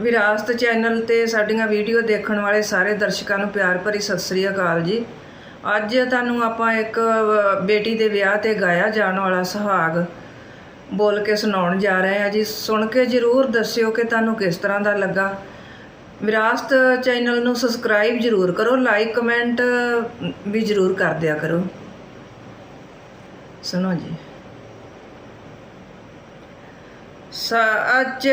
ਵਿਰਾਸਤ ਚੈਨਲ ਤੇ ਸਾਡੀਆਂ ਵੀਡੀਓ ਦੇਖਣ ਵਾਲੇ ਸਾਰੇ ਦਰਸ਼ਕਾਂ ਨੂੰ ਪਿਆਰ ਭਰੀ ਸਤਿ ਸ੍ਰੀ ਅਕਾਲ ਜੀ। ਅੱਜ ਤੁਹਾਨੂੰ ਆਪਾਂ ਇੱਕ ਬੇਟੀ ਦੇ ਵਿਆਹ ਤੇ ਗਾਇਆ ਜਾਣ ਵਾਲਾ ਸੁਹਾਗ ਬੋਲ ਕੇ ਸੁਣਾਉਣ ਜਾ ਰਹੇ ਹਾਂ ਜੀ। ਸੁਣ ਕੇ ਜਰੂਰ ਦੱਸਿਓ ਕਿ ਤੁਹਾਨੂੰ ਕਿਸ ਤਰ੍ਹਾਂ ਦਾ ਲੱਗਾ। ਵਿਰਾਸਤ ਚੈਨਲ ਨੂੰ ਸਬਸਕ੍ਰਾਈਬ ਜਰੂਰ ਕਰੋ, ਲਾਈਕ, ਕਮੈਂਟ ਵੀ ਜਰੂਰ ਕਰ ਦਿਆ ਕਰੋ। ਸੁਣੋ ਜੀ। ਸੱਚ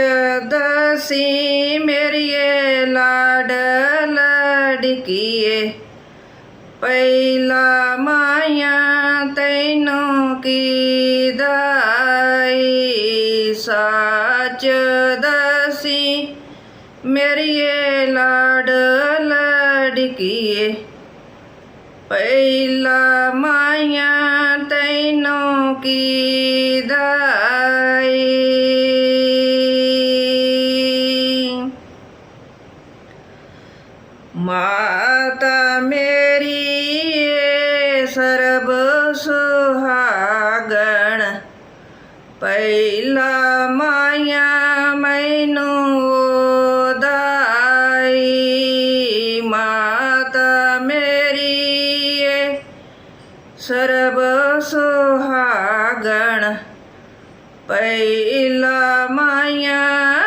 ਦਸੀ ਮੇਰੀਏ, ਲਾਡ ਲੜਕੀਏ ਪਹਿਲਾ ਮਾਇਆ ਤੈਨੂੰ ਕੀ ਦਾਈ? ਸੱਚ ਦਸੀ ਮੇਰੀਏ, ਲਾਡ ਲੜਕੀਏ ਪਹਿਲਾ ਮਾਇਆ ਤੈਨੂੰ ਕੀ ਦਾਈ? ਸੁਹਾਗਣ ਪਹਿਲਾ ਮਾਇਆ ਮੈਨੂੰ ਦਾਈ ਮਾਤਾ ਮੇਰੀ ਏ ਸਰਬ ਸੁਹਾਗਣ ਪਹਿਲਾ ਮਾਇਆ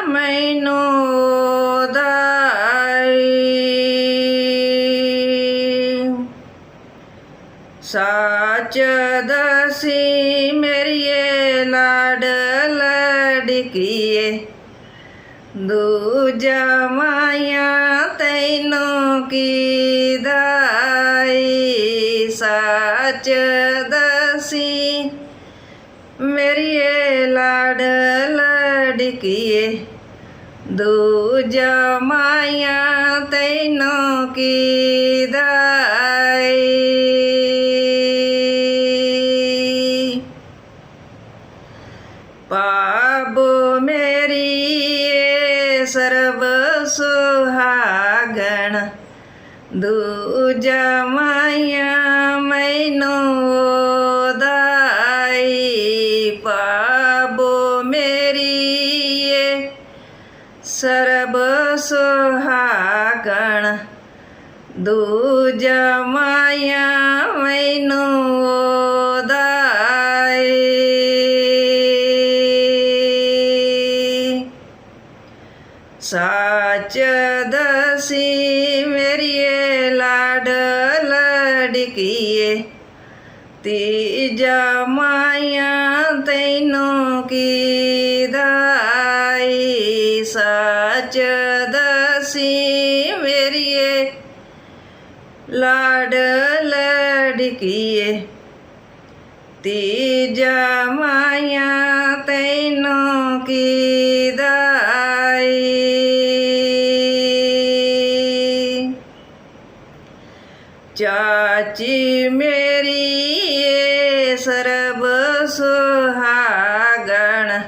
ਮੈਨੂੰ ਦਾਈ ਸੱਚ ਦਸੀ ਮੇਰੀਏ ਲਾਡ ਲੜਕੀਏ ਦੂਜਾ ਮਾਇਆ ਤੈਨੂੰ ਕੀ ਦਾਈ? ਸੱਚ ਦਸੀ ਮੇਰੀਏ ਲਾਡ ਲੜਕੀਏ ਦੂਜਾ ਮਾਇਆ ਤੈਨੂੰ ਕੀ ਦਾਈ? ਸੁਹਾਗਣ ਦੂਜਾ ਮਾਇਆ ਮੈਨੂੰ ਦਾਈ ਪਾਬੋ ਮੇਰੀ ਏ। ਸਰਬ ਸੁਹਾਗਣ, ਦੂਜਾ ਮਾਇਆ ਮੈਨੂੰ ਦਾਈ। ਸੱਚ ਸੀ ਮੇਰੀਏ ਲਾਡ ਲੜਕੀਏ। ਤੀਜਾ ਮਾਇਆ ਤੈਨੂੰ ਕੀ ਦਾਈ? ਸੱਚ ਦਸੀ ਮੇਰੀਏ ਲਾਡ ਲੜਕੀਏ। ਤੀਜਾ ਮਾਇਆ ਤੈਨੂੰ ਕੀ ਦਾਈ? ਚਾਚੀ ਮੇਰੀ ਏ ਸਰਬ ਸੁਹਾਗਣ।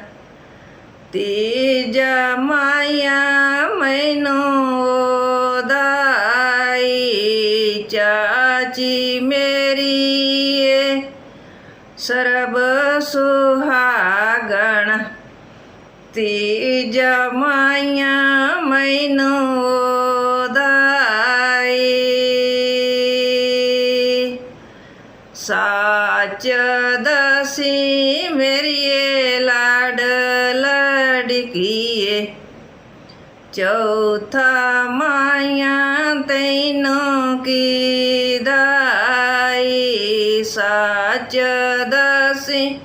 ਤੀਜਾ ਮਾਇਆ ਮੈਨੂੰ ਦਾਈ ਚਾਚੀ ਮੇਰੀ ਏ ਸਰਬ ਸੁਹਾਗਣ। ਤੀਜਾ ਮਾਇਆ ਮੈਨੂੰ ਸੱਚ ਦਸੀ ਮੇਰੀਏ ਲਾਡ ਲੜਕੀਏ। ਚੌਥਾ ਮਾਇਆ ਤੈਨੂੰ ਕੀ ਦਾਈ? ਸੱਚ ਦਸੀ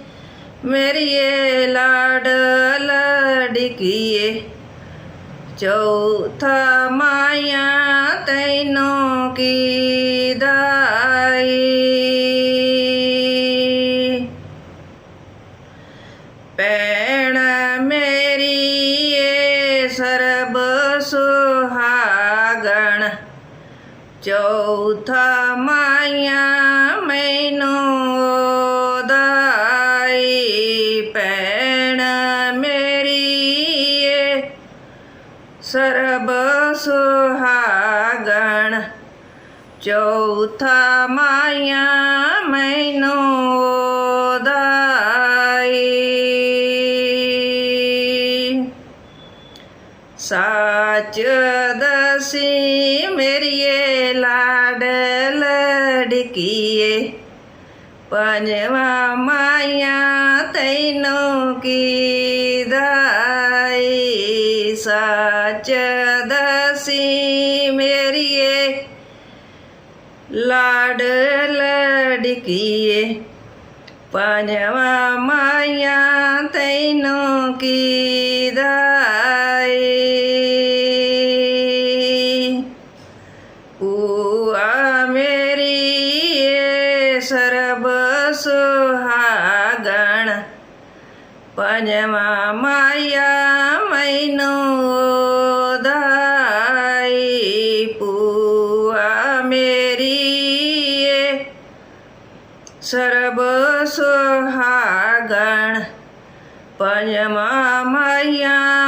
ਮੇਰੀਏ ਲਾਡ ਲੜਕੀਏ। ਚੌਥਾ ਮਾਇਆ ਤੈਨੂੰ ਕੀ ਦਾਈ ਪੈਣ ਮੇਰੀ ਏ ਸਰਬ ਸੁਹਾਗਣ। ਚੌਥਾ ਮਾਇਆ ਮੈਨੂੰ ਦਾਈ ਪੈਣ ਮੇਰੀ ਏ ਸਰਬ ਸੁਹਾਗਣ। ਚੌਥਾ ਮਾਇਆ ਮੈਨੂੰ ਸਾਚ ਦਸੀ ਮੇਰੀਏ ਲਾਡ ਲੜਕੀਏ। ਪੰਜਵਾ ਮਾਇਆ ਤੈਨੂੰ ਕੀ ਦਾਈ? ਸੱਚ ਦਸੀ ਮੇਰੀਏ ਲਾਡ ਲੜਕੀਏ। ਪੰਜਵਾ ਮਾਇਆ ਤੈਨੂੰ ਕੀ ਦਾਈ? ਪੰਜਵਾ ਮਾਇਆ ਮੈਨੂੰ ਦਾਈ ਪੂਆ ਮੇਰੀ ਏ ਸਰਬ ਸੁਹਾਗਣ ਪੰਜਵਾ ਮਾਇਆ ਮੈਨੂੰ